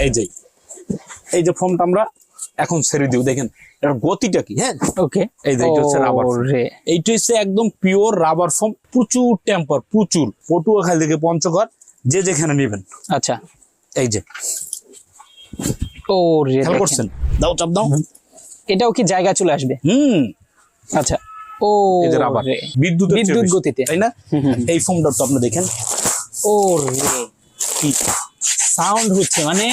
এই যে এই যে ফোমটা আমরা এখন ছেড়ে দিব দেখেন এর গতিটা কি হ্যাঁ? ওকে এই যে এটা হচ্ছে রাবার এইটা হচ্ছে একদম পিওর রাবার ফোম প্রচুর টেম্পার প্রচুর। পটুয়াখালী থেকে পঞ্চগড় যে যেখানে নেবেন। আচ্ছা। এই যে। ও রে করছেন? দাও চাপ দাও। এটাও কি জায়গা চলে আসবে? হুম। আচ্ছা। ও এই যে রাবার রে বিদ্যুৎ বিদ্যুৎ গতিতে। তাই না? এই ফোমটা তো আপনি দেখেন। ও রে কি সাউন্ড হচ্ছে মানে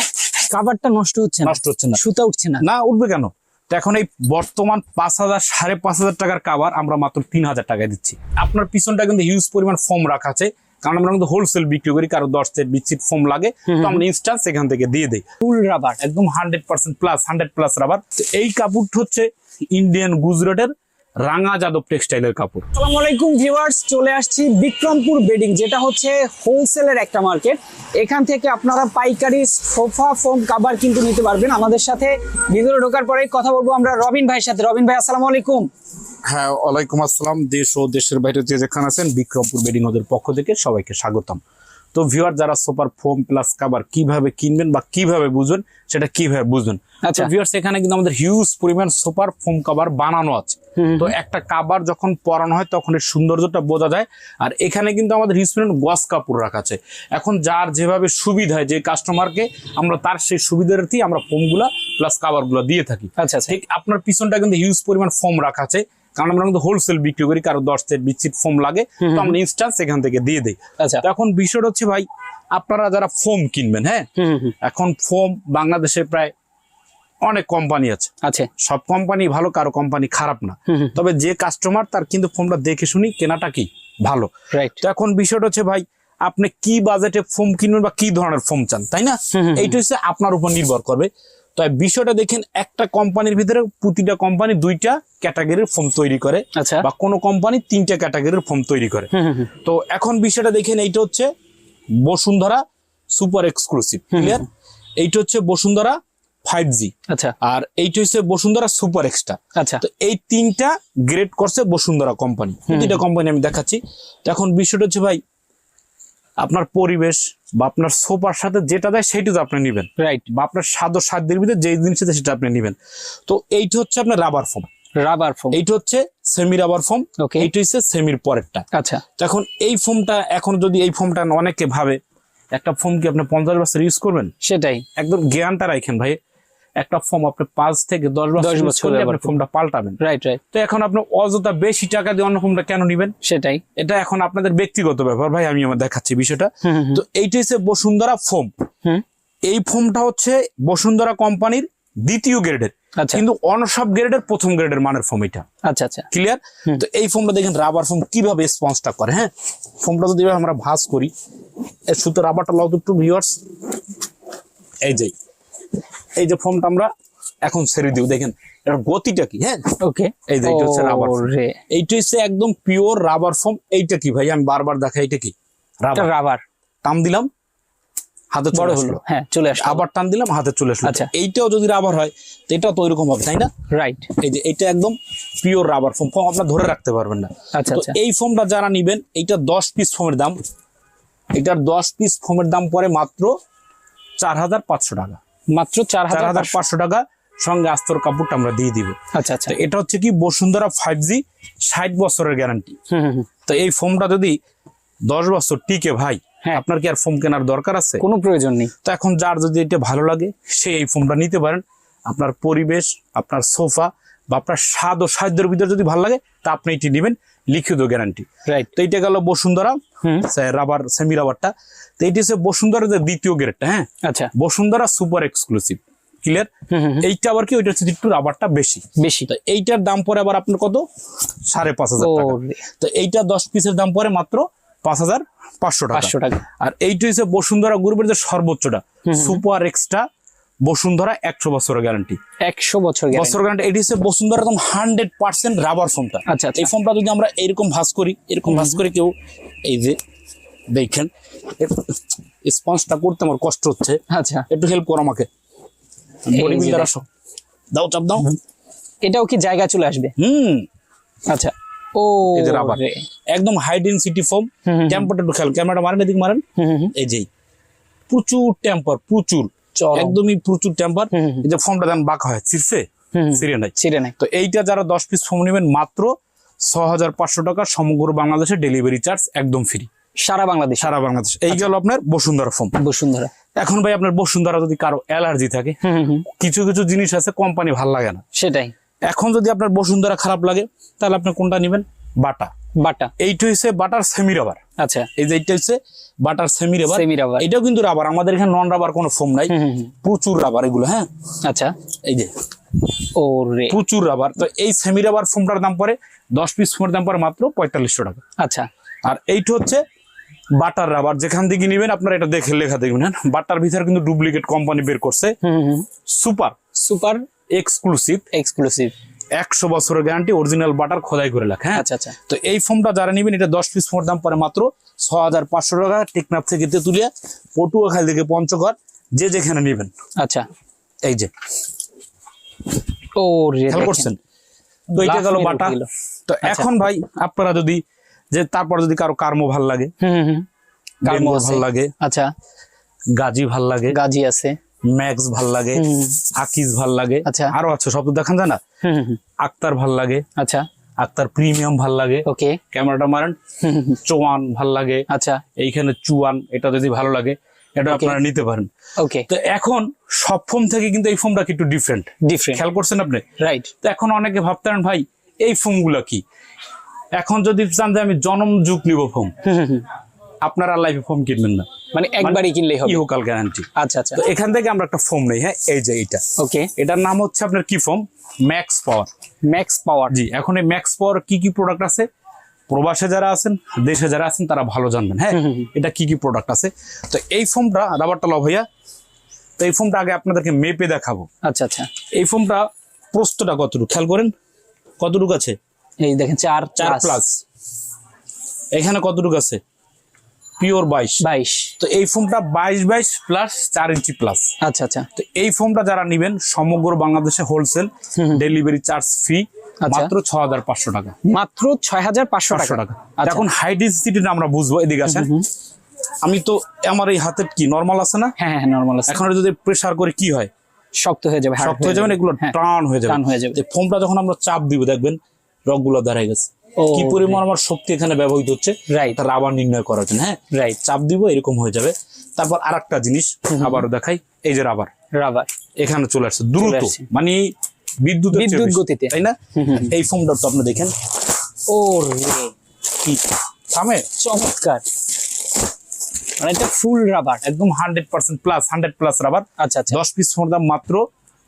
কাভারটা নষ্ট হচ্ছে না। নষ্ট হচ্ছে না। সুতা উঠছে না। না উঠবে কেন? তো এখন এই বর্তমান পাঁচ হাজার সাড়ে পাঁচ হাজার টাকার কাবার আমরা মাত্র তিন হাজার টাকায় দিচ্ছি। আপনার পিছনটা কিন্তু হিউজ পরিমাণ ফোম রাখা আছে। কারণ আমরা কিন্তু হোলসেল বিক্রি করি কারও দশ সেট বিশ সেট ফোম লাগে তো আমরা ইনস্টান্স এখান থেকে দিয়ে দিই। ফুল রাবার একদম hundred percent plus hundred plus rubber এই কাপড়টা হচ্ছে ইন্ডিয়ান গুজরাটের রাঙা যাদব টেক্সটাইলের কাপড়। আসসালামু আলাইকুম ভিউয়ার্স চলে আসছি বিক্রমপুর বেডিং যেটা হচ্ছে হোলসেলের একটা মার্কেট এখান থেকে আপনারা পাইকারি সোফা ফোম কাভার কিন্তু নিতে পারবেন আমাদের সাথে। ভিতরে ঢোকার পরে কথা বলব আমরা রবিন ভাইয়ের সাথে। রবিন ভাই আসসালামু আলাইকুম। হ্যাঁ ওয়ালাইকুম আসসালাম। দেশ ও দেশের বাইরে যে যেখানে আছেন বিক্রমপুর বেডিং ওদের পক্ষ থেকে সবাইকে স্বাগতম। তো ভিউয়ার যারা সুপার ফোম প্লাস কাভার কীভাবে কিনবেন বা কীভাবে বুঝবেন সেটা কীভাবে বুঝবেন? আচ্ছা। ভিউয়ার্স এখানে কিন্তু আমাদের হিউজ পরিমাণ সুপার ফোম কাভার বানানো আছে। তো একটা কাভার যখন পরানো হয় তখন এর সৌন্দর্যটা বোঝা যায়। আর এখানে কিন্তু আমাদের হিউজ পরিমাণ গস কাপড় রাখা আছে। এখন যার যেভাবে সুবিধায় যে কাস্টমারকে আমরা তার সেই সুবিধার্থেই আমরা ফোমগুলা প্লাস কাভারগুলো দিয়ে থাকি। আচ্ছা আচ্ছা। ঠিক আপনার পিছনটা কিন্তু হিউজ পরিমাণ ফোম রাখা আছে। কারণ আমরা কিন্তু হোলসেল বিক্রি করি কারও দশ সেট বিশ সেট ফোম লাগে তো আমরা ইনস্টান্স এখান থেকে দিয়ে দিই। আচ্ছা। এখন বিষয়টা হচ্ছে ভাই আপনারা যারা ফোম কিনবেন হ্যাঁ? এখন ফোম বাংলাদেশে প্রায় অনেক কোম্পানি আছে। আছে। সব কোম্পানি ভালো কারও কোম্পানি খারাপ না। তবে যে কাস্টমার তার কিন্তু ফোনটা দেখে শুনি কেনাটা কি ভালো। রাইট তো এখন বিষয়টা হচ্ছে ভাই আপনি কি বাজেটে ফোম কিনবেন বা কি ধরনের ফোম চান তাই না। এইটা হচ্ছে আপনার উপর নির্ভর করবে। তো বিষয়টা দেখেন একটা কোম্পানির ভিতরে প্রতিটা কোম্পানি দুইটা ক্যাটাগরির ফোম তৈরি করে আচ্ছা। বা কোনো কোম্পানি তিনটা ক্যাটাগরির ফোম তৈরি করে। তো এখন বিষয়টা দেখেন এইটা হচ্ছে বসুন্ধরা সুপার এক্সক্লুসিভ ক্লিয়ার এইটা হচ্ছে বসুন্ধরা ফাইভ জি আচ্ছা। আর এইটা হচ্ছে বসুন্ধরা সুপার এক্সট্রা আচ্ছা। তো এই তিনটা গ্রেড করছে বসুন্ধরা কোম্পানি প্রতিটা কোম্পানি আমি দেখাচ্ছি। তো এখন বিষয়টা হচ্ছে ভাই আপনার পরিবেশ বা আপনার সোফার সাথে যেটা দেয় সেইটা তো আপনি নেবেন। রাইট বা আপনার স্বাদ ও সাধ্যের ভিতরে যেই জিনিস আছে সেটা আপনি নেবেন। তো এইটা হচ্ছে আপনার রাবার ফোম রাবার ফোম এইটা হচ্ছে সেমি রাবার ফোম ওকে এইটা হচ্ছে সেমির পরেরটা। আচ্ছা। এখন এই ফোমটা এখন যদি এই ফোমটা অনেকে ভাবে একটা ফোম কি আপনি পঞ্চাশ বছর ইউজ করবেন? সেটাই। একদম জ্ঞানটা রাখেন ভাই। একটা ফর্ম আপনি পাঁচ থেকে দশ বছর বছর আপনি ফোমটা পাল্টাবেন। রাইট রাইট তো এখন আপনি অযথা বেশি টাকা দিয়ে অন্য ফোনটা কেন নিবেন? সেটাই। এটা এখন আপনাদের ব্যক্তিগত ব্যাপার। ভাই আমি আমার দেখাচ্ছি বিষয়টা। তো এইটা হচ্ছে বসুন্ধরা ফোম হুম। এই ফর্মটা হচ্ছে বসুন্ধরা কোম্পানির দ্বিতীয় গ্রেডের আচ্ছা। কিন্তু অনসব গ্রেডের প্রথম গ্রেডের মানের ফর্ম এটা আচ্ছা আচ্ছা। ক্লিয়ার তো এই ফোমটা দেখেন রাবার ফর্ম কীভাবে স্পঞ্জটা করে হ্যাঁ? ফোমটা যদি আমরা ভাঁজ করি সুতো রাবারটা তো একটু ভিউয়ার্স এই যে এই যে ফোমটা আমরা এখন ছেড়ে দিব দেখেন এর গতিটা কি হ্যাঁ? ওকে। এই যে এটা হচ্ছে রাবার এইটা হচ্ছে একদম পিওর রাবার ফোম এইটা কি ভাই? আমি বারবার দেখাই এটা কি? রাবার রাবার টান দিলাম হাতে চলে আসলো। হ্যাঁ চলে আসলো। আবার টান দিলাম হাতে চলে আসলো। আচ্ছা। এইটাও যদি রাবার হয় তো এটাও তো ওইরকম হবে তাই না? রাইট এই যে এটা একদম পিওর রাবার ফোম ফোম আপনার ধরে রাখতে পারবেন না। আচ্ছা আচ্ছা। এই ফোমটা যারা নিবেন এইটা দশ পিস ফোমের দাম। এটার দশ পিস ফোমের দাম পরে মাত্র চার হাজার পাঁচশো টাকা। মাত্র চার হাজার পাঁচশো। টাকা সঙ্গে আস্তর কাপড়টা আমরা দিয়ে দিব। আচ্ছা আচ্ছা। এটা হচ্ছে কি বসুন্ধরা ফাইভ জি ষাট বছরের গ্যারান্টি হুম হুম হুম। তো এই ফোমটা যদি দশ বছর টিকে ভাই হ্যাঁ। আপনার কি আর ফোম কেনার দরকার আছে? কোনো প্রয়োজন নেই। তো এখন যার যদি এটা ভালো লাগে সে এই ফোমটা নিতে পারেন। আপনার পরিবেশ আপনার সোফা বা আপনার স্বাদ ও সাহায্যের ভিতরে যদি ভালো লাগে তা আপনি এটি নেবেন লিখিত গ্যারান্টি রাইট তো এইটা গেল বসুন্ধরা রাবার সেমি রাবারটা তো এইটি হচ্ছে বসুন্ধরা যে দ্বিতীয় গ্রেডটা হ্যাঁ? আচ্ছা। Bashundhara super exclusive clear. এইটা আবার কি ওইটা হচ্ছে একটু রাবারটা বেশি। বেশি। তো এইটার দাম পরে আবার আপনার কত? সাড়ে পাঁচ হাজার তো এইটা দশ পিসের দাম পরে মাত্র পাঁচ হাজার পাঁচশো টাকা। পাঁচশো টাকা। আর এইটা হচ্ছে বসুন্ধরা গ্রুপের যে সর্বোচ্চটা সুপার এক্সট্রা বসুন্ধরা একশো বছরের গ্যারান্টি একশো বছর বছর গ্যারান্টি এটি হচ্ছে বসুন্ধরা একদম হান্ড্রেড পার্সেন্ট রাবার ফোমটা আচ্ছা এই ফোমটা যদি আমরা এরকম ভাঁজ করি এরকম ভাঁজ করে কেউ এই যে দেখেন স্পঞ্জটা করতে আমার কষ্ট হচ্ছে। আচ্ছা। একটু হেল্প করো আমাকে। যে বডি বিল্ডার আসো। দাও চাপ দাও। এটাও কি জায়গা চলে আসবে? হুম। আচ্ছা। ও রাবার একদম হাই ডেন্সিটি ফোম টেম্পারটা একটু খেয়াল ক্যামেরাটা মারেন এদিকে মারেন। এই যেই প্রচুর টেম্পার প্রচুর। একদমই প্রচুর টেম্পার। এই যে ফোমটা দেন বাঁকা হয়। ছিঁড়ছে? ছিঁড়ে নাই। ছিঁড়ে নাই। তো এইটা যারা দশ পিস ফোম নেবেন মাত্র ছ হাজার পাঁচশো টাকা সমগ্র বাংলাদেশে ডেলিভারি চার্জ একদম ফ্রি সারা বাংলাদেশ। সারা বাংলাদেশ। এই গেল আপনার বসুন্ধরা ফোম বসুন্ধরা। এখন ভাই আপনার বসুন্ধরা যদি কারও অ্যালার্জি থাকে। কিছু কিছু জিনিস আছে কোম্পানি ভালো লাগে না। সেটাই। এখন যদি আপনার বসুন্ধরা খারাপ লাগে তাহলে আপনি কোনটা নেবেন? বাটা। বাটা। এইটা হচ্ছে বাটার সেমি রাবার। আচ্ছা। এই যে এইটা হচ্ছে butter semi rubber. Semi rubber. এটাও কিন্তু রাবার। আমাদের এখানে নন রাবার কোনো ফোম নাই। প্রচুর রাবার এগুলো হ্যাঁ? আচ্ছা। এই যে। ও রে প্রচুর রাবার। তো এই সেমি রাবার ফোমটার দাম পড়ে দশ পিস ফোমের দাম পড়ে মাত্র পঁয়তাল্লিশশো টাকা। আচ্ছা। আর এইটা হচ্ছে বাটার রাবার। যেখান থেকে নিবেন আপনারা এটা দেখে লেখা দেখবেন হ্যাঁ? বাটার ভিতরে কিন্তু ডুপ্লিকেট কোম্পানি বের করছে। হুম হুম সুপার সুপার এক্সক্লুসিভ এক্সক্লুসিভ একশো বছরের গ্যারান্টি অরিজিনাল বাটার খোদাই করে লেখা হ্যাঁ? আচ্ছা আচ্ছা। তো এই ফোমটা যারা নেবেন এটা দশ পিস ফোমের দাম পরে মাত্র ছ হাজার পাঁচশো টাকা। টেকনাফ থেকে তেতুলিয়া পটুয়াখালী থেকে পঞ্চগড় যে যেখানে নেবেন। আচ্ছা। এই যে। ও খেয়াল করছেন? তো এইটা গেল বাটা। তো আচ্ছা। এখন ভাই আপনারা যদি যে তারপর যদি কারও কার্মো ভালো লাগে হুম হুম, হুম। কার্মো ভালো লাগে আচ্ছা। গাজী ভালো লাগে গাজি আছে। ম্যাক্স ভালো লাগে। আকিজ ভালো লাগে আচ্ছা। আরও আছে শব্দ দেখান যায় না। আক্তার ভালো লাগে আচ্ছা। আক্তার প্রিমিয়াম ভালো লাগে ওকে ক্যামেরাটা মারেন। চোয়ান ভালো লাগে আচ্ছা। এইখানে চুয়ান এটা যদি ভালো লাগে এটা আপনারা নিতে পারেন। ওকে তো এখন সব ফোম থেকে কিন্তু এই ফোমটা একটু ডিফারেন্ট ডিফারেন্ট খেয়াল করছেন আপনি? রাইট তো এখন অনেকে ভাবতেন ভাই এই ফোমগুলো কি? এখন যদি চান যে আমি জনম যুগ নিব ফোম আপনারা লাইফে ফোম কিনবেন না। মানে একবারই কিনলেই হবে। ইহকাল গ্যারান্টি আচ্ছা আচ্ছা। তো এখান থেকে আমরা একটা ফোম নেই হ্যাঁ? এই যে এইটা। ওকে এটার নাম হচ্ছে আপনার কি foam max power max power জি এখন এই ম্যাক্স পাওয়ার কি কি প্রোডাক্ট আছে? প্রবাসে যারা আছেন দেশে যারা আছেন তারা ভালো জানবেন হ্যাঁ? এটা কি কি প্রোডাক্ট আছে? তো এই ফোমটা রাবারটা লভ ভাইয়া তো এই ফোমটা আগে আপনাদেরকে মেপে দেখাবো। আচ্ছা আচ্ছা। এই ফোমটা প্রস্তটা কতটুকু? খেয়াল করেন কতটুকু আছে? এই দেখেন চার চার প্লাস এখানে কতটুকু আছে? পিওর বাইশ। বাইশ। তো এই ফোমটা বাইশ বাইশ প্লাস চার ইঞ্চি প্লাস আচ্ছা আচ্ছা। তো এই ফোমটা যারা নিবেন সমগ্র বাংলাদেশে হোলসেল ডেলিভারি চার্জ আচ্ছা। মাত্র ছ হাজার পাঁচশো টাকা। মাত্র ছয় হাজার পাঁচশো টাকা। টাকা। আচ্ছা। এখন হাই ডেন্সিটিটা আমরা বুঝব এদিকে আসেন। আমি তো আমার এই হাতের কি নর্মাল আছে না? হ্যাঁ হ্যাঁ নর্মাল আছে। এখন যদি প্রেসার করে কি হয়? শক্ত হয়ে যাবে শক্ত হয়ে যাবে এগুলো হ্যাঁ টান হয়ে যাবে। টান হয়ে যাবে। ফোমটা যখন আমরা চাপ দিব দেখবেন রকগুলো দাঁড়ায় গেছে। কি পরিমাণ আমার শক্তি এখানে ব্যবহৃত হচ্ছে. তার আবার নির্ণয় করার জন্য। হ্যাঁ রাইট চাপ দিব এরকম হয়ে যাবে। তারপর আরেকটা জিনিস আবারও দেখাই এই যে রাবার। রাবার। এখানে চলে আসছে দ্রুত মানে বিদ্যুৎ বিদ্যুৎ গতিতে। তাই না? এই ফোমটা তো আপনি দেখেন। ও কি থামে? চমৎকার। মানে এটা ফুল রাবার একদম hundred percent plus hundred plus rubber আচ্ছা আচ্ছা। দশ পিস দাম মাত্র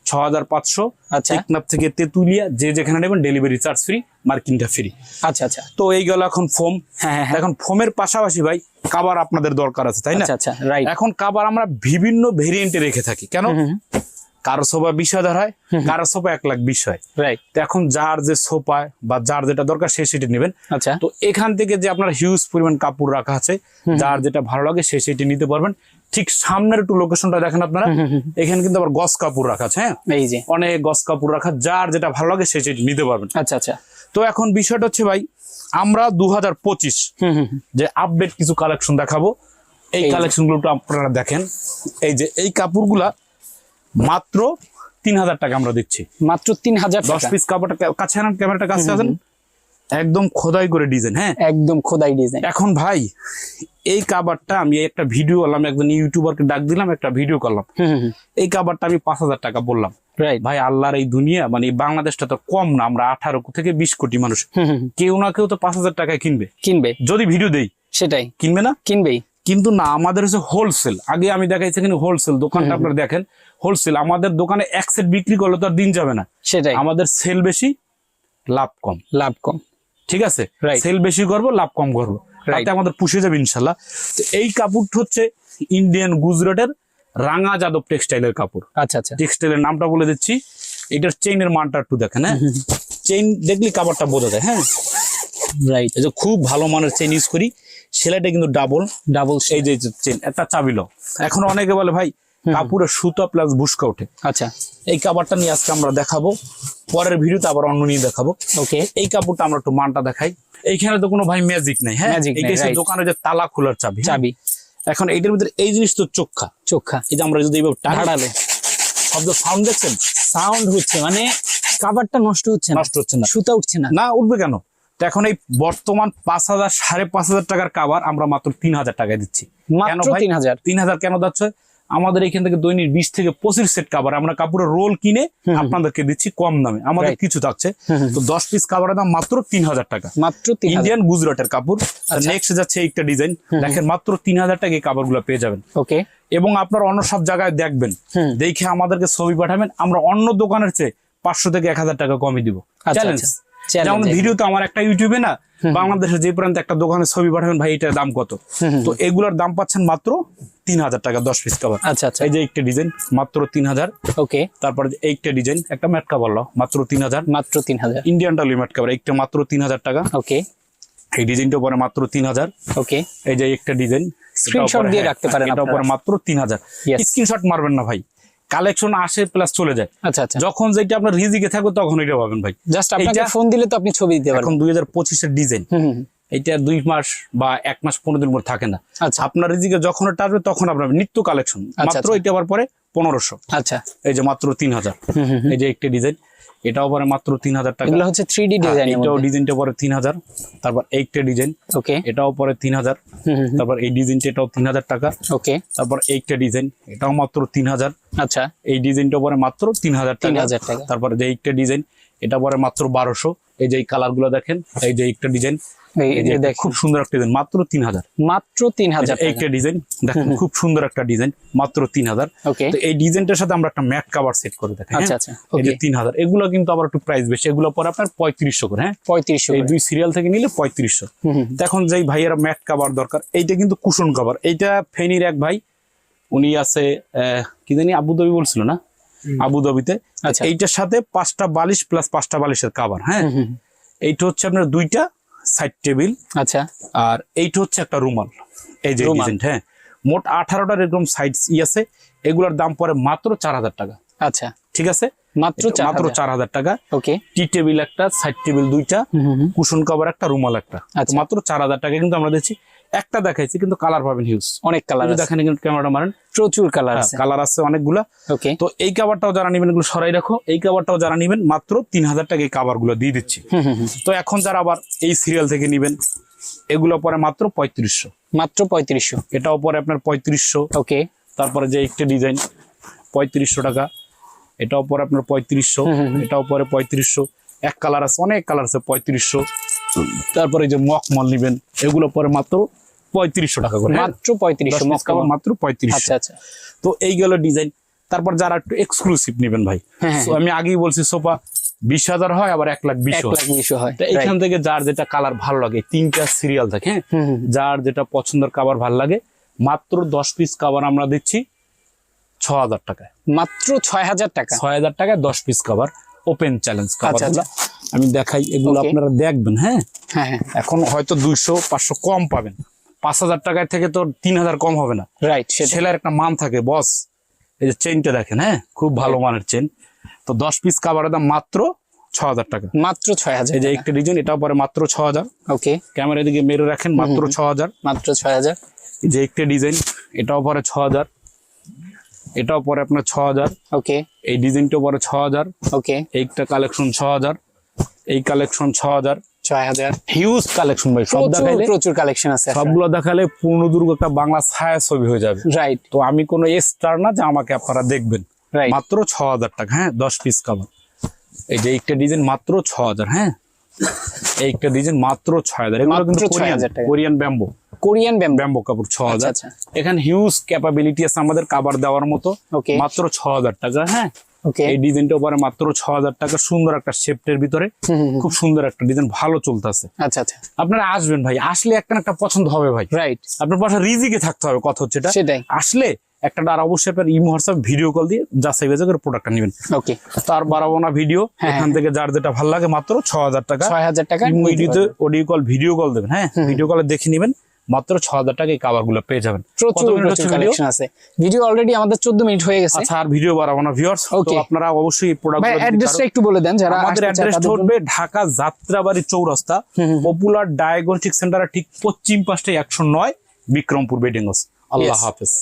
ছ হাজার পাঁচশো আচ্ছা। টেকনাফ থেকে তেতুলিয়া যে যেখানে নেবেন ডেলিভারি চার্জ ফ্রি মার্কিনটা ফ্রি আচ্ছা আচ্ছা। তো এই গেল এখন ফোম। হ্যাঁ, হ্যাঁ, হ্যাঁ। এখন ফোমের পাশাপাশি ভাই কাবার আপনাদের দরকার আছে তাই না? আচ্ছা আচ্ছা রাইট এখন কাবার আমরা বিভিন্ন ভেরিয়েন্টে রেখে থাকি। কেন? কারও সোফা বিশ হাজার হয় কারও সোফা এক লাখ বিশ হয়। রাইট তো এখন যার যে সোফা বা যার যেটা দরকার সে সেটি নেবেন। আচ্ছা। তো এখান থেকে যে আপনার হিউজ পরিমাণ কাপড় রাখা আছে যার যেটা ভালো লাগে সে সেটি নিতে পারবেন। ঠিক সামনের একটু লোকেশনটা দেখেন আপনারা। এখানে কিন্তু আবার গস কাপড় রাখা আছে হ্যাঁ? এই যে। অনেক গস কাপড় রাখা যার যেটা ভালো লাগে সে সেটি নিতে পারবেন। আচ্ছা আচ্ছা। তো এখন বিষয়টা হচ্ছে ভাই আমরা দু। যে আপডেট কিছু কালেকশন দেখাবো। এই এই যে। কালেকশনগুলো একটু আপনারা দেখেন। এই যে এই কাপড়গুলা মাত্র তিন হাজার টাকা আমরা দিচ্ছি। মাত্র তিন হাজার দশ পিস কাপড়টা কাছে আনেন ক্যামেরাটা কাছে আছেন? একদম খোদাই করে ডিজাইন হ্যাঁ? একদম খোদাই ডিজাইন এখন ভাই এই কাবারটা আমি একটা ভিডিও করলাম একজন ইউটিউবারকে ডাক দিলাম একটা ভিডিও করলাম। এই কাবারটা আমি পাঁচ হাজার টাকা বললাম। ভাই আল্লাহর এই দুনিয়া মানে বাংলাদেশটা তো কম না আমরা আঠারো থেকে বিশ কোটি মানুষ। কেউ না কেউ তো পাঁচ হাজার টাকায় কিনবে। কিনবে। যদি ভিডিও দেই সেটাই। কিনবে না? কিনবেই। কিন্তু না আমাদের হচ্ছে হোলসেল আগে আমি দেখাইছি কিন্তু হোলসেল দোকানটা আপনারা দেখেন। হোলসেল আমাদের দোকানে এক সেট বিক্রি করলে তো আর দিন যাবে না। সেটাই। আমাদের সেল বেশি লাভ কম। লাভ কম। ঠিক আছে. সেল বেশি করব লাভ কম করব. তাতে আমাদের পুষে যাবে ইনশাল্লাহ। তো এই কাপড়টা হচ্ছে ইন্ডিয়ান গুজরাটের রাঙা যাদব টেক্সটাইলের কাপড়। আচ্ছা আচ্ছা। টেক্সটাইলের নামটা বলে দিচ্ছি। এটার চেইনের মানটা একটু দেখেন হ্যাঁ? চেইন দেখলি কাপড়টা বোঝা যায় হ্যাঁ? রাইট এই যে খুব ভালো মানের চেইন ইউজ করি। সেলাইটা কিন্তু ডাবল ডাবল এই যে চেন একটা চাবি লো এখন অনেকে বলে ভাই কাপড়ের সুতা প্লাস বুসকা ওঠে। আচ্ছা। এই কাপড়টা নিয়ে আজকে আমরা দেখাবো। পরের ভিডিওতে আবার অন্য নিয়ে দেখাবো। ওকে। এই কাপড়টা আমরা একটু মানটা দেখাই। এইখানে তো কোনো ভাই ম্যাজিক নেই হ্যাঁ? দোকানে যে তালা খোলার চাবি হ্যাঁ? চাবি। এখন এইটার ভিতরে এই জিনিস তো চোখা। চোখা। যে আমরা যদি এইভাবে ধারালে। শব্দ সাউন্ড দেখছেন? সাউন্ড হচ্ছে মানে কাভারটা নষ্ট হচ্ছে না। নষ্ট হচ্ছে না। সুতা উঠছে না। না উঠবে কেন? এখন এই বর্তমান পাঁচ হাজার সাড়ে পাঁচ হাজার টাকার কাবার আমরা মাত্র তিন হাজার টাকায় দিচ্ছি। কেন মাত্র ভাই? তিন হাজার। তিন হাজার কেন যাচ্ছে আমাদের এখান থেকে দৈনিক বিশ থেকে পঁচিশ সেট কাবার আমরা কাপড়ের রোল কিনে আপনাদেরকে দিচ্ছি কম দামে। আমাদের কিছু থাকছে। তো দশ পিস কাবারের দাম মাত্র তিন হাজার টাকা। মাত্র ইন্ডিয়ান গুজরাটের কাপড়। আচ্ছা। নেক্সট যাচ্ছে একটা ডিজাইন দেখেন মাত্র তিন হাজার টাকা এই কাপড়গুলো পেয়ে যাবেন। ওকে এবং আপনার অন্য সব জায়গায় দেখবেন। দেখে আমাদেরকে ছবি পাঠাবেন। আমরা অন্য দোকানের চেয়ে পাঁচশো থেকে এক হাজার টাকা কমে দিব। আচ্ছা, চ্যালেঞ্জ আচ্ছা। যেমন একদম। ভিডিও তো আমার একটা ইউটিউবে না বাংলাদেশে যে প্রান্তে একটা দোকানে ছবি পাঠাবেন ভাই এটার দাম কত? তো এগুলোর দাম পাচ্ছেন মাত্র তিন হাজার টাকা দশ পিস কাভার আচ্ছা আচ্ছা। এই যে একটা ডিজাইন মাত্র তিন হাজার ওকে তারপরে এইটা ডিজাইন একটা ম্যাট কাভার লো মাত্র তিন হাজার মাত্র তিন হাজার ইন্ডিয়ান টালি ম্যাট কাভার একটা মাত্র তিন হাজার টাকা। ওকে এই ডিজাইনটা পরে মাত্র তিন হাজার ওকে এই যে একটা ডিজাইন Screenshot দিয়ে রাখতে পারেন এটা পরে মাত্র তিন হাজার. স্ক্রিনশট মারবেন না ভাই। কালেকশন আসে প্লাস চলে যায়। আচ্ছা আচ্ছা। যখন যেটা আপনার রিজিকে থাকবে তখন এটা পাবেন ভাই। জাস্ট আপনাকে ফোন দিলে তো আপনি ছবি দিতে পারেন এখন দুই এর পঁচিশের ডিজাইন। এইটা দুই মাস বা এক মাস পনেরো দিন পর থাকে না। আচ্ছা। আপনার রিজিকে যখন এটা আসবে তখন আপনার নিত্য কালেকশন। মাত্র আচ্ছা। এটা আবার পরে পনেরোশো। আচ্ছা। এই যে মাত্র তিন হাজার। এই যে একটা ডিজাইন এটাও পরে মাত্র তিন হাজার টাকা। এগুলো হচ্ছে থ্রি ডি ডিজাইন এইটাও ডিজাইনটা পরে তিন হাজার তারপর এইটা ডিজাইন ওকে এটাও পরে তিন হাজার। তারপর এই ডিজাইনটা এটাও তিন হাজার টাকা। ওকে তারপর এইটা ডিজাইন এটাও মাত্র তিন হাজার আচ্ছা। এই ডিজাইনটা পরে মাত্র তিন হাজার তিন হাজার টাকা। তারপর যে এইটা ডিজাইন এটা পরে মাত্র বারোশো। এই যে কালারগুলো দেখেন এই যে একটা ডিজাইন এই এই যে যে দেখ খুব সুন্দর একটা ডিজাইন মাত্র তিন হাজার মাত্র তিন হাজার এইটা ডিজাইন দেখেন খুব সুন্দর একটা ডিজাইন মাত্র তিন হাজার তো এই ডিজাইনটার সাথে আমরা একটা ম্যাট কাভার সেট করে দেখেন আচ্ছা হ্যাঁ? আচ্ছা এই যে তিন হাজার এগুলো কিন্তু আবার একটু প্রাইস বেশি এগুলো পরে আপনার পঁয়ত্রিশশো করে হ্যাঁ? পঁয়ত্রিশশো এই দুই সিরিয়াল থেকে নিলে পঁয়ত্রিশশো। এখন যেই ভাইয়েরা ম্যাট কাভার দরকার এইটা কিন্তু কুশন কাভার এইটা ফেনীর এক ভাই উনি আছে আহ, কি জানি আবুধাবি বলছিল না? আবুধাবিতে। আচ্ছা। এইটার সাথে পাঁচটা বালিশ প্লাস পাঁচটা বালিশের কাভার হ্যাঁ? এইটা হচ্ছে আপনার দুইটা সাইড টেবিল আচ্ছা। আর এইটা হচ্ছে একটা রুমাল এই যে হ্যাঁ? মোট আঠারোটার এরকম সাইড ই আছে এগুলোর দাম পরে মাত্র চার হাজার টাকা। আচ্ছা। ঠিক আছে? মাত্র মাত্র চার হাজার। টাকা। ওকে। টি টেবিল একটা সাইড টেবিল দুইটা। কুশন কভার একটা রুমাল একটা। আচ্ছা। মাত্র চার হাজার টাকা কিন্তু আমরা দিচ্ছি। একটা দেখাইছি কিন্তু কালার পাবেন হিউজ অনেক কালার দেখেন কিন্তু ক্যামেরাটা মারেন প্রচুর কালার আছে। কালার আছে অনেকগুলা। ওকে তো এই কাভারটাও যারা নেবেন এগুলো সরাই রাখো। এই কাভারটাও যারা নেবেন মাত্র তিন হাজার টাকা এই কাভারগুলো দিয়ে দিচ্ছি। তো এখন যারা আবার এই সিরিয়াল থেকে নেবেন এগুলো পরে মাত্র পঁয়ত্রিশশো। মাত্র পঁয়ত্রিশশো। এটাও পরে আপনার পঁয়ত্রিশশো। ওকে তারপরে যে একটা ডিজাইন পঁয়ত্রিশশো টাকা। এটাও পরে আপনার পঁয়ত্রিশশো। এটাও পরে পঁয়ত্রিশশো। এক কালার আছে অনেক কালার আছে পঁয়ত্রিশশো। তারপরে যে মকমল নিবেন এগুলো পরে মাত্র পঁয়ত্রিশশো টাকা করে। হ্যাঁ? মাত্র পঁয়ত্রিশশো মাত্র পঁয়ত্রিশশো। আচ্ছা আচ্ছা। তো এই গেল ডিজাইন তারপর যারা একটু এক্সক্লুসিভ নেবেন ভাই। হ্যাঁ, আমি আগেই বলছি সোফা বিশ হাজার হয় আবার এক লাখ বিশ হয়। হয় এখান থেকে যার যেটা কালার ভালো লাগে তিনটা সিরিয়াল থাকে হ্যাঁ। যার যেটা পছন্দের কাবার ভালো লাগে মাত্র দশ পিস কাবার আমরা দিচ্ছি ছ হাজার টাকায়। মাত্র ছয় হাজার টাকা। ছয় হাজার টাকায় দশ পিস কাবার ওপেন চ্যালেঞ্জ কাবার আমি দেখাই এগুলো আপনারা দেখবেন হ্যাঁ? হ্যাঁ হ্যাঁ। এখন হয়তো দুইশো পাঁচশো কম পাবেন। পাঁচ হাজার টাকায় থেকে তো তিন হাজার কম হবে না। রাইট সেটা ছেলের একটা মান থাকে বস এই যে চেনটা দেখেন হ্যাঁ? খুব ভালো মানের চেন তো দশ পিস কাবারের দাম মাত্র ছ হাজার টাকা। মাত্র ছয় হাজার এই যে একটা ডিজাইন এটাও পরে মাত্র ছ হাজার। ওকে ক্যামেরা দিকে মেরে রাখেন মাত্র ছ হাজার। মাত্র ছয় হাজার। এই যে একটা ডিজাইন এটাও পরে ছ হাজার। এটাও পরে আপনার ছ হাজার। ওকে এই ডিজাইনটাও পরে ছ হাজার। ওকে এইটা কালেকশন ছ হাজার। এই কালেকশন ছ হাজার। ছয় হাজার। হিউজ কালেকশন ভাই সব প্রচুর প্রচুর কালেকশন আছে সবগুলো দেখালে একটা বাংলা ছায়া ছবি হয়ে যাবে। রাইট তো আমি কোনো স্টার না যে আমাকে আপনারা দেখবেন। মাত্র ছ হাজার টাকা হ্যাঁ দশ পিস কাভার এই যে একটা ডিজাইন মাত্র ছ হাজার হ্যাঁ? এই একটা ডিজাইন মাত্র ছয় হাজার। এগুলো কিন্তু মাত্র 6,000 টাকা। কোরিয়ান ব্যাম্বো কোরিয়ান ব্যাম্বো কাপড় ছ হাজার। আচ্ছা। এখানে হিউজ ক্যাপাবিলিটি আছে আমাদের কাবার দেওয়ার মতো। মাত্র ছ হাজার টাকা হ্যাঁ? এই ডিজাইনটা পরে মাত্র ছ হাজার টাকা সুন্দর একটা শেপটের ভিতরে। খুব সুন্দর একটা ডিজাইন ভালো চলতেছে। আচ্ছা আচ্ছা। আপনারা আসবেন ভাই আসলে একটা একটা পছন্দ হবে ভাই। রাইট আপনার পাশে রিজিকে থাকতে হবে কথা হচ্ছে এটা। সেটাই। আসলে একটা আর অবশ্যই আপনার ইমো হোয়াটসঅ্যাপ ভিডিও কল দিয়ে যাচাই বাছাই করে প্রোডাক্টটা নেবেন। ওকে তার বাড়াবো না ভিডিও হ্যাঁ, এখান থেকে যার যেটা ভালো লাগে মাত্র ছ হাজার টাকা ছয় হাজার টাকা অডিও কল ভিডিও কল দেবেন হ্যাঁ? ভিডিও কলে দেখে নেবেন। মাত্র ছ হাজার টাকা এই কাবারগুলো পেয়ে যাবেন? কালেকশন আছে। ভিডিও অলরেডি আমাদের চোদ্দ মিনিট হয়ে গেছে। আচ্ছা আর ভিডিও বাড়াবো না ভিউয়ার্স আপনারা অবশ্যই প্রোডাক্ট অ্যাড্রেসটা একটু বলে দেন যারা আমাদের আসতে অ্যাড্রেস ধরবে Dhaka Jatrabari Chowrasta popular diagnostic centre ঠিক পশ্চিম পাশে একশো নয় বিক্রমপুর বেডিংস আল্লাহ হাফেজ।